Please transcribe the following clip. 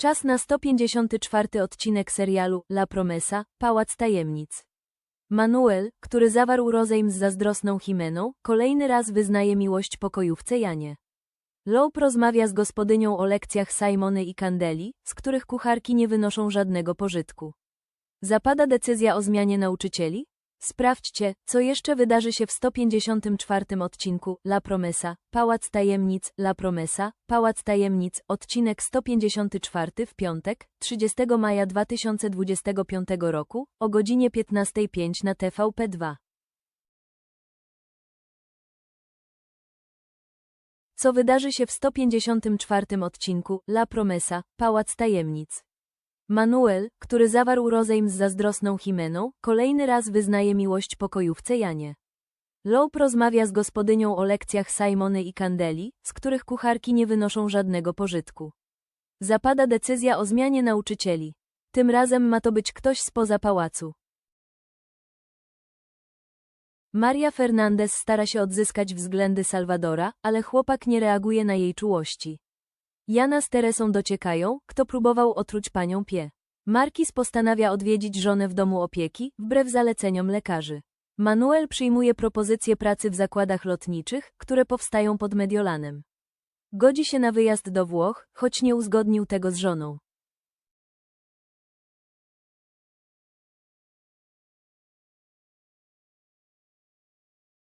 Czas na 154 odcinek serialu La Promesa, Pałac Tajemnic. Manuel, który zawarł rozejm z zazdrosną Himeną, kolejny raz wyznaje miłość pokojówce Janie. Lope rozmawia z gospodynią o lekcjach Simony i Candeli, z których kucharki nie wynoszą żadnego pożytku. Zapada decyzja o zmianie nauczycieli? Sprawdźcie, co jeszcze wydarzy się w 154 odcinku La Promesa, Pałac Tajemnic, La Promesa, Pałac Tajemnic, odcinek 154 w piątek, 30 maja 2025 roku, o godzinie 15.05 na TVP2. Co wydarzy się w 154 odcinku La Promesa, Pałac Tajemnic? Manuel, który zawarł rozejm z zazdrosną Himeną, kolejny raz wyznaje miłość pokojówce Janie. Lope rozmawia z gospodynią o lekcjach Simony i Candeli, z których kucharki nie wynoszą żadnego pożytku. Zapada decyzja o zmianie nauczycieli. Tym razem ma to być ktoś spoza pałacu. Maria Fernandez stara się odzyskać względy Salwadora, ale chłopak nie reaguje na jej czułości. Jana z Teresą dociekają, kto próbował otruć panią Pie. Markis postanawia odwiedzić żonę w domu opieki, wbrew zaleceniom lekarzy. Manuel przyjmuje propozycję pracy w zakładach lotniczych, które powstają pod Mediolanem. Godzi się na wyjazd do Włoch, choć nie uzgodnił tego z żoną.